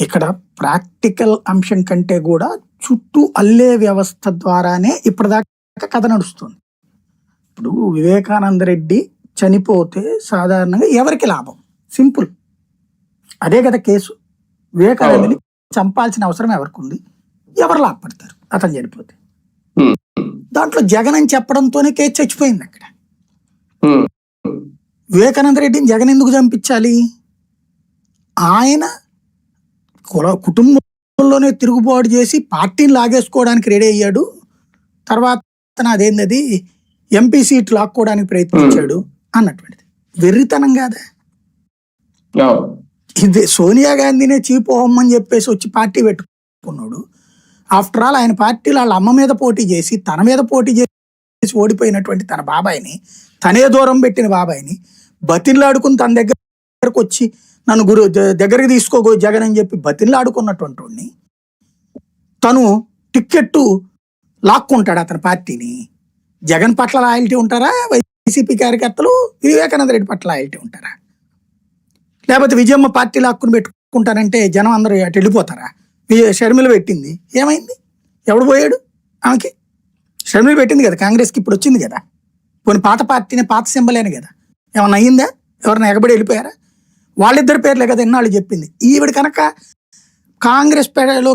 ఇక్కడ ప్రాక్టికల్ అంశం కంటే కూడా చుట్టూ అల్లే వ్యవస్థ ద్వారానే ఇప్పటిదాకా కథ నడుస్తుంది. ఇప్పుడు వివేకానంద రెడ్డి చనిపోతే సాధారణంగా ఎవరికి లాభం? సింపుల్. అదే కదా కేసు. వివేకానందని చంపాల్సిన అవసరం ఎవరికి ఉంది ఎవరు లాభపడతారు? అతను చనిపోతే. దాంట్లో జగన్ అని చెప్పడంతోనే కేసు చచ్చిపోయింది అక్కడ. వివేకానంద రెడ్డిని జగన్ ఎందుకు చంపించాలి? ఆయన కుల కుటుంబంలోనే తిరుగుబాటు చేసి పార్టీని లాగేసుకోవడానికి రెడీ అయ్యాడు. తర్వాత అదేంది ఎంపీ సీట్ లాక్కోవడానికి ప్రయత్నించాడు అన్నటువంటిది. వెర్రితనం కాదా. ఇది సోనియా గాంధీనే చీపోహమ్మని చెప్పేసి వచ్చి పార్టీ పెట్టుకున్నాడు. ఆఫ్టర్ ఆల్ ఆయన పార్టీలో వాళ్ళ అమ్మ మీద పోటీ చేసి తన మీద పోటీ చేసి ఓడిపోయినటువంటి తన బాబాయిని తనే దూరం పెట్టిన బాబాయిని బతిన్లాడుకుని తన దగ్గరకు వచ్చి నన్ను గురు దగ్గరికి తీసుకోగో జగన్ అని చెప్పి బతిలాడుకున్నటువంటి వాడిని తను టిక్కెట్టు లాక్కుంటాడు అతని పార్టీని. జగన్ పట్ల లాయల్టీ ఉంటారా? వైసీపీ కార్యకర్తలు వివేకానంద రెడ్డి పట్ల లాయల్టీ ఉంటారా? లేకపోతే విజయమ్మ పార్టీ లాక్కుని పెట్టుకుంటారంటే జనం అందరూ అటు వెళ్ళిపోతారా? వి- షర్మిల పెట్టింది. ఏమైంది? ఎవడు పోయాడు ఆమెకి? షర్మిల పెట్టింది కదా కాంగ్రెస్కి ఇప్పుడు వచ్చింది కదా. కొన్ని పాత పార్టీని పాత సింబలేను కదా? ఏమన్నా అయ్యిందా? ఎవరైనా ఎగబడి వెళ్ళిపోయారా? వాళ్ళిద్దరి పేర్లే కదా ఎన్నాళ్ళు చెప్పింది. ఈవిడ కనుక కాంగ్రెస్ పేడలో